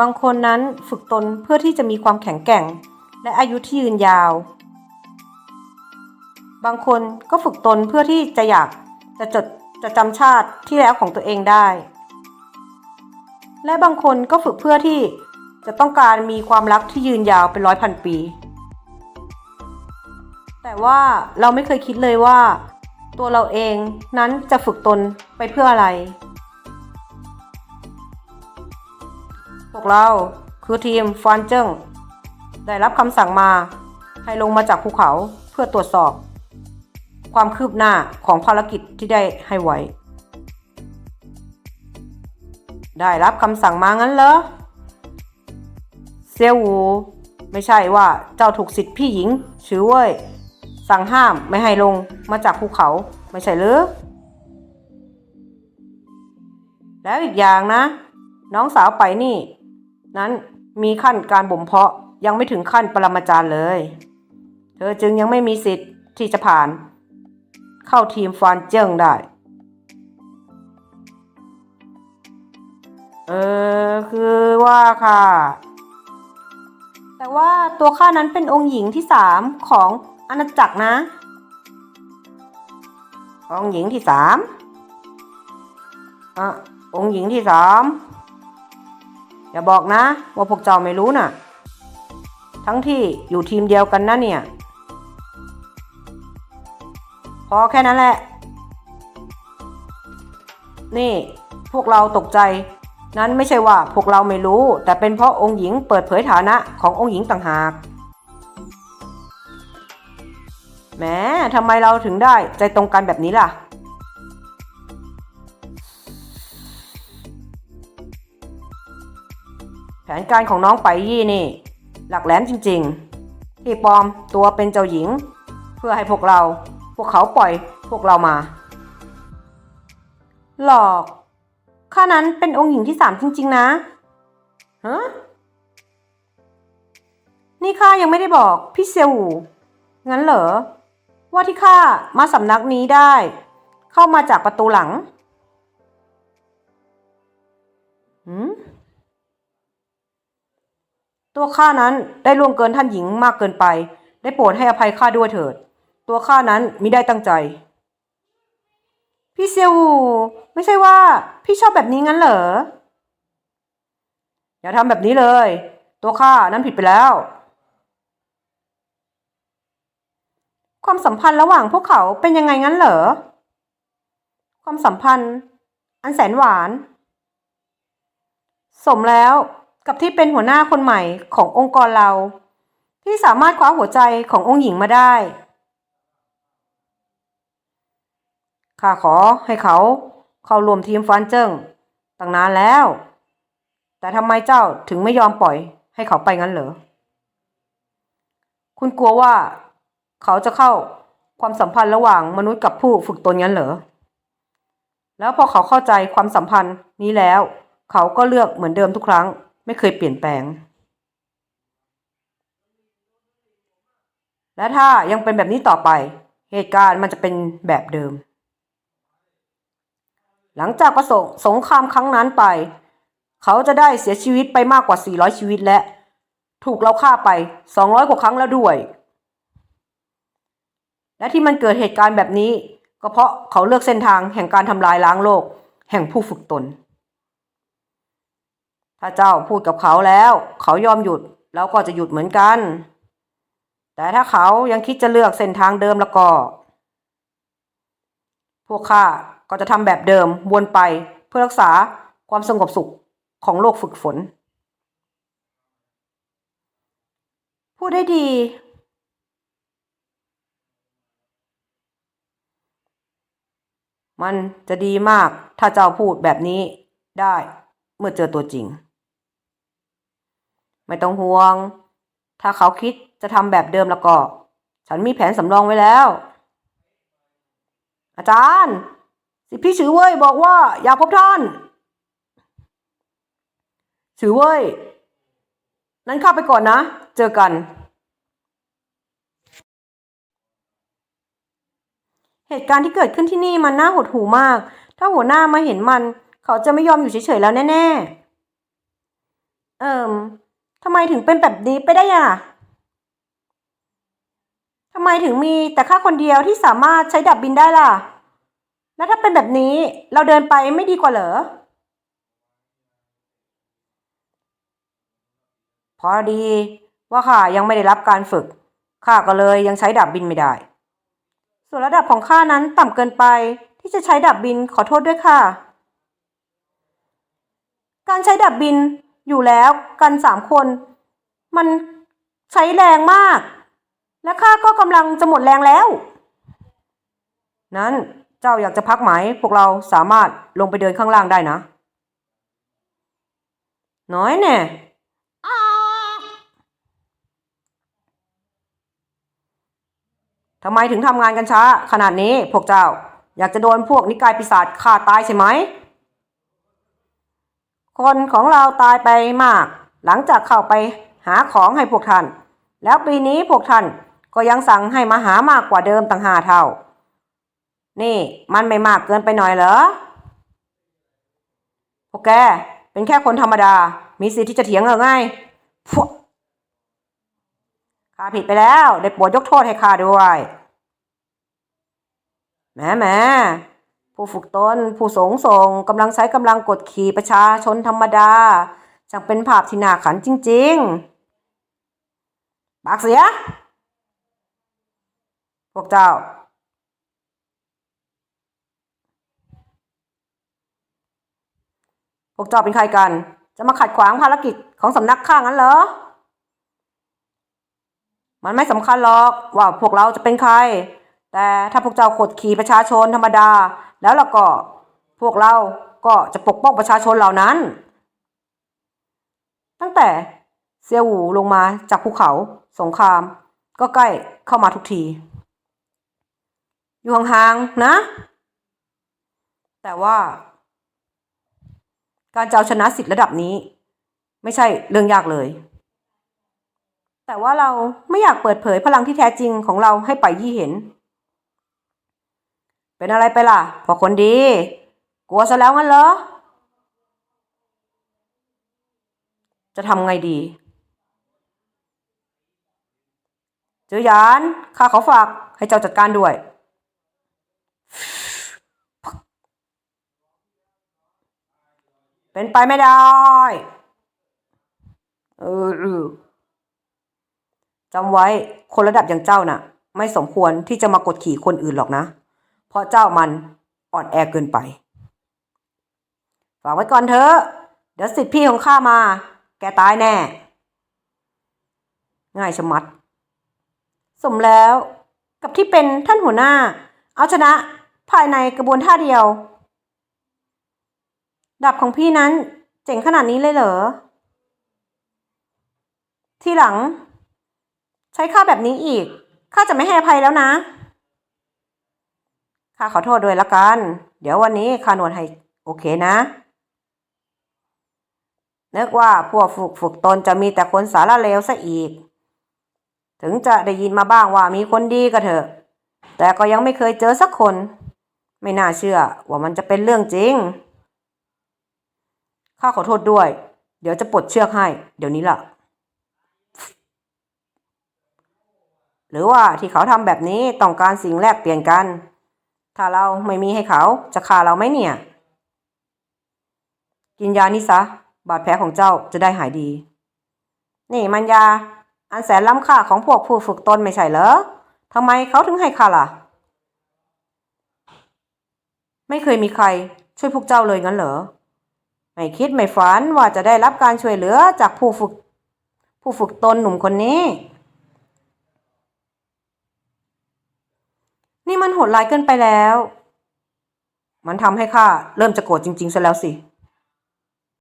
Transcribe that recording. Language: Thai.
บางคนนั้นฝึกตนเพื่อที่จะมีความแข็งแกร่ง และอายุที่ยืนยาว บางคนก็ฝึกตนเพื่อที่จะอยากจะจดจะจำชาติที่แล้วของตัวเองได้ และบางคนก็ฝึกเพื่อที่จะต้องการมีความรักที่ยืนยาวเป็นร้อยพันปี แต่ว่าเราไม่เคยคิดเลยว่า ตัวเราเองนั้นจะฝึกตนไปเพื่ออะไร วกเราคือทีมฟานเจิ้งได้รับคำสั่งมาให้ลงมาจากภูเขาเพื่อตรวจสอบ ความคืบหน้าของภารกิจที่ได้ให้ไว้ ได้รับคำสั่งมางั้นเหรอเซียวหูไม่ใช่ว่าเจ้าถูกสิทธิ์พี่หญิงชื่อเว้ย สั่งห้ามไม่ให้ลงมาจากภูเขาไม่ใช่หรือ แล้วอีกอย่างนะ น้องสาวไปนี่ นั้นมีขั้นการบ่มเพาะยังไม่ถึงขั้นปรมาจารย์เลย เธอจึงยังไม่มีสิทธิ์ที่จะผ่าน เข้าทีมฟานเจิ้งได้ เออ คือว่าค่ะ แต่ว่าตัวข้านั้นเป็นองค์หญิงที่สามของอาณาจักรนะ องค์หญิงที่สามอะองค์หญิงที่สาม อย่าบอกนะ ว่าพวกเจ้าไม่รู้น่ะ ทั้งที่อยู่ทีมเดียวกันนะเนี่ย พอแค่นั้นแหละ นี่ พวกเราตกใจ นั้นไม่ใช่ว่าพวกเราไม่รู้ แต่เป็นเพราะองค์หญิงเปิดเผยฐานะขององค์หญิงต่างหากแหมทำไมเราถึงได้ใจตรงกันแบบนี้ล่ะ แผนการของน้องไปยี่นี่ หลักแหลมจริงๆ ที่ปลอมตัวเป็นเจ้าหญิง เพื่อให้พวกเรา พวกเขาปล่อยพวกเรามา หลอกข้านั้นเป็นองค์หญิงที่สามจริง ๆ นะฮะนี่ข้ายังไม่ได้บอกพี่เซียวหูงั้นเหรอ ว่าที่ข้ามาสำนักนี้ได้ เข้ามาจากประตูหลังหืม ตัวข้านั้นได้ล่วงเกินท่านหญิงมากเกินไป ได้โปรดให้อภัยข้าด้วยเถิด ตัวข้านั้นมิได้ตั้งใจ พี่เซียวไม่ใช่ว่า พี่ชอบแบบนี้งั้นเหรอ อย่าทำแบบนี้เลย ตัวข้านั้นผิดไปแล้ว ความสัมพันธ์ระหว่างพวกเขาเป็นยังไงงั้นเหรอ ความสัมพันธ์ อันแสนหวาน สมแล้ว กับที่เป็นหัวหน้าคนใหม่ขององค์กรเรา ที่สามารถคว้าหัวใจขององค์หญิงมาได้ข้าขอให้เขาเข้ารวมทีมฟานเจิ้งตั้งนานแล้ว แต่ทำไมเจ้าถึงไม่ยอมปล่อยให้เขาไปงั้นเหรอ คุณกลัวว่าเขาจะเข้าความสัมพันธ์ระหว่างมนุษย์กับผู้ฝึกตนงั้นเหรอ แล้วพอเขาเข้าใจความสัมพันธ์นี้แล้ว เขาก็เลือกเหมือนเดิมทุกครั้ง ไม่เคยเปลี่ยนแปลง และถ้ายังเป็นแบบนี้ต่อไป เหตุการณ์มันจะเป็นแบบเดิม หลังจากประสงสงครามครั้งนั้นไป เขาจะได้เสียชีวิตไปมากกว่า 400 ชีวิตและ ถูกเราฆ่าไป 200 กว่าครั้งแล้วด้วย และที่มันเกิดเหตุการณ์แบบนี้ ก็เพราะเขาเลือกเส้นทางแห่งการทำลายล้างโลก แห่งผู้ฝึกตน ถ้าเจ้าพูดกับเขาแล้ว เขายอมหยุดเราก็จะหยุดเหมือนกัน แต่ถ้าเขายังคิดจะเลือกเส้นทางเดิมแล้วก็ พวกข้าก็จะทำแบบเดิมวนไปเพื่อรักษาความสงบสุขของโลกฝึกฝน พูดได้ดี มันจะดีมากถ้าเจ้าพูดแบบนี้ได้เมื่อเจอตัวจริง ไม่ต้องห่วง ถ้าเขาคิดจะทำแบบเดิมแล้วก็ ฉันมีแผนสำรองไว้แล้ว อาจารย์ สิพี่ชื่อเว้ยบอกว่า อยากพบท่านชื่อเว้ย นั้นข้าไปก่อนนะ เจอกัน เหตุการณ์ที่เกิดขึ้นที่นี่มันน่าหดหู่มาก ถ้าหัวหน้ามาเห็นมัน เขาจะไม่ยอมอยู่เฉยๆแล้วแน่ๆ เอิม ทำไมถึงเป็นแบบนี้ไปได้อะทำไมถึงมีแต่ข้าคนเดียวที่สามารถใช้ดับบินได้ล่ะ แล้วถ้าเป็นแบบนี้เราเดินไปไม่ดีกว่าเหรอ พอดีว่าข้ายังไม่ได้รับการฝึก ข้าก็เลยยังใช้ดับบินไม่ได้ ส่วนระดับของข้านั้นต่ำเกินไปที่จะใช้ดับบินขอโทษด้วยค่ะ การใช้ดับบิน อยู่แล้วกันสามคน มันใช้แรงมาก และข้าก็กำลังจะหมดแรงแล้ว นั้นเจ้าอยากจะพักไหม พวกเราสามารถลงไปเดินข้างล่างได้นะ น้อยแน่ทำไมถึงทำงานกันช้า ขนาดนี้พวกเจ้าอยากจะโดนพวกนิกายปีศาจฆ่าตายใช่ไหม คนของเราตายไปมาก หลังจากเข้าไปหาของให้พวกท่าน แล้วปีนี้พวกท่านก็ยังสั่งให้มาหามากกว่าเดิมตั้งหาเท่า นี่มันไม่มากเกินไปหน่อยเหรอพวกแกเป็นแค่คนธรรมดา มีสิทธิ์ที่จะเถียงเหรอไงพวกข้าผิดไปแล้วได้โปรดยกโทษให้ข้าด้วยแหมแหม ผู้ฝึกตน ผู้สงส่งกำลังใช้กำลังกดขี่ประชาชนธรรมดาจังเป็นภาพที่น่าขันจริงๆ ปากเสีย พวกเจ้า พวกเจ้าเป็นใครกัน จะมาขัดขวางภารกิจของสำนักข้างั้นเหรอ มันไม่สำคัญหรอกว่าพวกเราจะเป็นใคร แต่ถ้าพวกเจ้ากดขี่ประชาชนธรรมดา แล้วเราก็พวกเราก็จะปกป้องประชาชนเหล่านั้น ตั้งแต่เซียวหูลงมาจากภูเขาสงคราม ก็ใกล้เข้ามาทุกที อยู่ห่างๆนะ แต่ว่า การจะเอาชนะสิทธิ์ระดับนี้ ไม่ใช่เรื่องยากเลย แต่ว่าเราไม่อยากเปิดเผยพลังที่แท้จริงของเราให้ไปยี่เห็น เป็นอะไรไปล่ะพอคนดี กลัวซะแล้วงั้นเหรอ จะทำไงดีเจอหยานข้าเขอฝากให้เจ้าจัดการด้วย เป็นไปไม่ได้ เออเออจำไว้คนระดับอย่างเจ้าน่ะ ไม่สมควรที่จะมากดขี่คนอื่นหรอกนะ เพราะเจ้ามันอ่อนแอเกินไปฝากไว้ก่อนเถอะเดี๋ยวสิทธิพี่ของข้ามา แกตายแน่ ง่ายชะมัด สมแล้วกับที่เป็นท่านหัวหน้า เอาชนะภายในกระบวนท่าเดียว ดับของพี่นั้นเจ๋งขนาดนี้เลยเหรอ ที่หลัง ใช้ข้าแบบนี้อีก ข้าจะไม่ให้อภัยแล้วนะ ข้าขอโทษด้วยละกัน เดี๋ยววันนี้ข้านวดให้โอเคนะ นึกว่าพวกฝึกฝึกตนจะมีแต่คนสารเลวซะอีก ถึงจะได้ยินมาบ้างว่ามีคนดีก็เถอะ แต่ก็ยังไม่เคยเจอสักคน ไม่น่าเชื่อว่ามันจะเป็นเรื่องจริง ข้าขอโทษด้วย เดี๋ยวจะปลดเชือกให้ เดี๋ยวนี้ล่ะ หรือว่าที่เขาทำแบบนี้ต้องการสิ่งแลกเปลี่ยนกัน ถ้าเราไม่มีให้เขาจะฆ่าเราไหมเนี่ย กินยานี่ซะ บาดแผลของเจ้าจะได้หายดี นี่มันยา อันแสนล้ำค่าของพวกผู้ฝึกตนไม่ใช่เหรอทำไมเขาถึงให้ข้าล่ะ ไม่เคยมีใครช่วยพวกเจ้าเลยงั้นเหรอ ไม่คิดไม่ฝันว่าจะได้รับการช่วยเหลือจากผู้ฝึก ผู้ฝึกตนหนุ่มคนนี้ มันโหดร้ายเกินไปแล้ว มันทำให้ข้าเริ่มจะโกรธจริงๆซะแล้วสิ